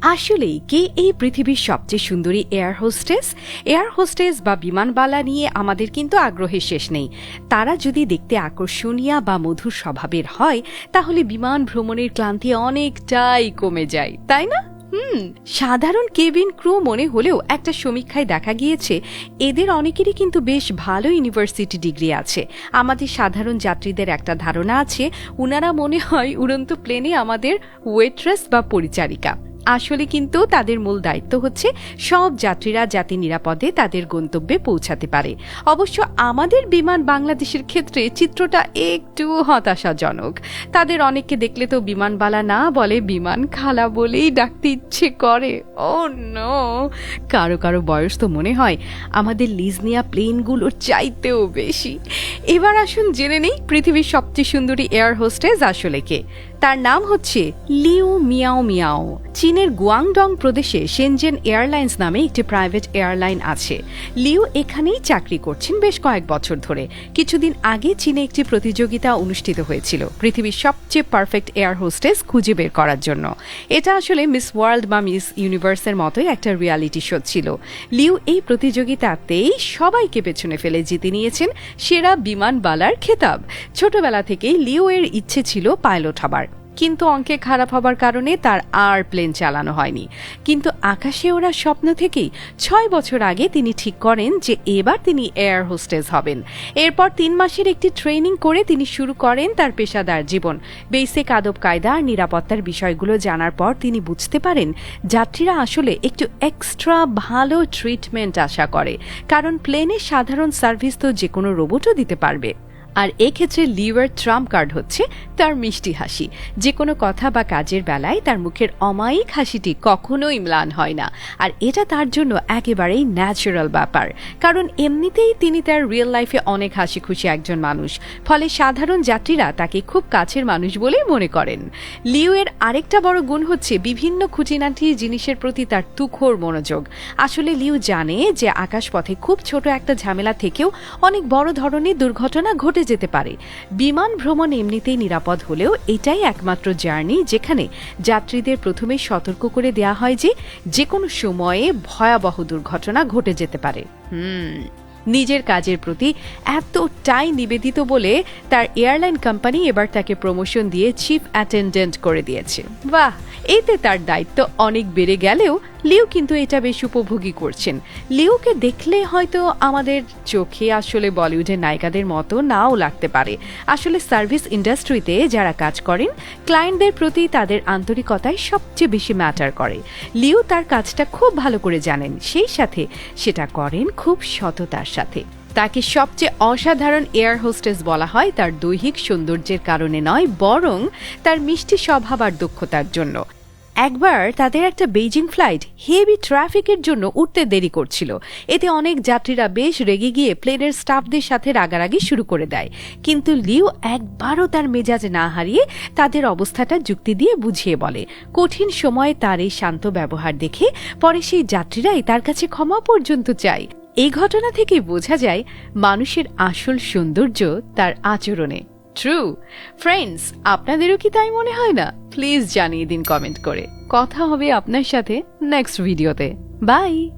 আসলেই কে এই পৃথিবীর সবচেয়ে সুন্দরী এয়ার হোস্টেস এয়ার হোস্টেস বা বিমানবালা নিয়ে আমাদের কিন্তু আগ্রহের শেষ নেই। তারা যদি দেখতে আকর্ষণীয় বা মধুর স্বভাবের হয়, তাহলে বিমান ভ্রমণের ক্লান্তি অনেকটাই কমে যায়, তাই না? হুম, সাধারণ কেবিন ক্রু মনে হলেও একটা সমীক্ষায় দেখা গিয়েছে, এদের অনেকেরই কিন্তু বেশ ভালো ইউনিভার্সিটি ডিগ্রি আছে। আমাদের সাধারণ যাত্রীদের একটা ধারণা আছে, উনারা মনে হয় উড়ন্ত প্লেনে আমাদের ওয়েট্রেস বা পরিচারিকা। আসলে কিন্তু তাদের মূল দায়িত্ব হচ্ছে সব যাত্রীরা যাতে নিরাপদে তাদের গন্তব্যে পৌঁছাতে পারে। অবশ্য আমাদের বিমান বাংলাদেশের ক্ষেত্রে চিত্রটা একটু হতাশাজনক। তাদের অনেককে দেখলে তো বিমানবালা না বলে বিমান খালা বলেই ডাকতে ইচ্ছে করে। ও নো কারও কারও বয়স তো মনে হয় আমাদের লিজনিয়া প্লেনগুলোর চাইতেও বেশি। এবার আসুন জেনে নেই পৃথিবীর সবচেয়ে সুন্দরী এয়ার হোস্টেস আসলে কে। তার নাম হচ্ছে লিউ মিয়াও মিয়াও। চীনের গুয়াংডং প্রদেশে সেনজেন এয়ারলাইন্স নামে একটি প্রাইভেট এয়ারলাইন আছে। লিও এখানেই চাকরি করছেন বেশ কয়েক বছর ধরে। কিছুদিন আগে চীনে একটি প্রতিযোগিতা অনুষ্ঠিত হয়েছিল, পৃথিবীর সবচেয়ে পারফেক্ট এয়ার হোস্টেস খুঁজে বের করার জন্য। এটা আসলে মিস ওয়ার্ল্ড বা মিস ইউনিভার্সের মতোই একটা রিয়ালিটি শো ছিল। লিউ এই প্রতিযোগিতাতেই সবাইকে পেছনে ফেলে জিতে নিয়েছেন সেরা বিমানবালার খেতাব। ছোটবেলা থেকেই লিও এর ইচ্ছে ছিল পাইলট হবার। কিন্তু অঙ্কে খারাপ হবার কারণে তার আর প্লেন চালানো হয়নি। কিন্তু আকাশে ওরা স্বপ্ন থেকেই ছয় বছর আগে তিনি ঠিক করেন যে এবার তিনি এয়ার হোস্টেস হবেন। এরপর তিন মাসের একটি ট্রেনিং করে তিনি শুরু করেন তার পেশাদার জীবন। বেসিক আদব কায়দা আর নিরাপত্তার বিষয়গুলো জানার পর তিনি বুঝতে পারেন যাত্রীরা আসলে একটু এক্সট্রা ভালো ট্রিটমেন্ট আশা করে। কারণ প্লেনের সাধারণ সার্ভিস তো যে কোনো রোবটও দিতে পারবে। আর এক্ষেত্রে লিওয়ার ট্রাম্প কার্ড হচ্ছে তার মিষ্টি হাসি। যে কোনো কথা বা কাজের বেলায় তার মুখের অমায়িক হাসিটি কখনোই ম্লান হয় না। আর এটা তার জন্য একেবারেই ন্যাচারাল ব্যাপার। কারণ এমনিতেই তিনি তার রিয়েল লাইফে অনেক হাসি খুশি একজন মানুষ। ফলে সাধারণ যাত্রীরা তাকে খুব কাছের মানুষ বলেই মনে করেন। লিওয়ের আরেকটা বড় গুণ হচ্ছে বিভিন্ন খুঁটিনাটি জিনিসের প্রতি তার তুখোর মনোযোগ। আসলে লিউ জানে যে আকাশপথে খুব ছোট একটা ঝামেলা থেকেও অনেক বড় ধরনের দুর্ঘটনা ঘটে যেতে পারে। বিমান ভ্রমণ এমনিতেই নিরাপদ হলেও এটাই একমাত্র জার্নি যেখানে যাত্রীদের প্রথমে সতর্ক করে দেয়া হয় যে যে কোনো সময়ে ভয়াবহ দুর্ঘটনা ঘটে যেতে পারে। নিজের কাজের প্রতি এতটাই নিবেদিত বলে তার এয়ারলাইন কোম্পানি এবার তাকে প্রমোশন দিয়ে চিফ অ্যাটেন্ডেন্ট করে দিয়েছে। বাহ! এতে তার দায়িত্ব অনেক বেড়ে গেলেও লিও কিন্তু এটা বেশ উপভোগী করছেন। লিওকে দেখলে হয়তো আমাদের চোখে আসলে বলিউডের নায়িকাদের মতো নাও লাগতে পারে। আসলে সার্ভিস ইন্ডাস্ট্রিতে যারা কাজ করেন, ক্লায়েন্টদের প্রতি তাদের আন্তরিকতাই সবচেয়ে বেশি ম্যাটার করে। লিও তার কাজটা খুব ভালো করে জানেন, সেই সাথে সেটা করেন খুব সততার সাথে। তাকে সবচেয়ে অসাধারণ এয়ার হোস্টেস বলা হয় তার দৈহিক সৌন্দর্যের কারণে নয়, বরং তার মিষ্টি স্বভাব আর দক্ষতার জন্য। একবার তাদের একটা বেইজিং ফ্লাইট হেভি ট্রাফিকের জন্য উঠতে দেরি করছিল। এতে অনেক যাত্রীরা বেশ রেগে গিয়ে প্লেনের স্টাফদের সাথে রাগারাগি শুরু করে দেয়। কিন্তু লিও একবারও তার মেজাজ না হারিয়ে তাদের অবস্থাটা যুক্তি দিয়ে বুঝিয়ে বলে, কঠিন সময়ে তার এই শান্ত ব্যবহার দেখে পরে সেই যাত্রীরাই তার কাছে ক্ষমা পর্যন্ত চায়। এই ঘটনা থেকে বোঝা যায় মানুষের আসল সৌন্দর্য তার আচরণে। ট্রু ফ্রেন্ডস আপনাদেরও কি তাই মনে হয় না? প্লিজ জানিয়ে দিন কমেন্ট করে। কথা হবে আপনার সাথে নেক্সট ভিডিওতে বাই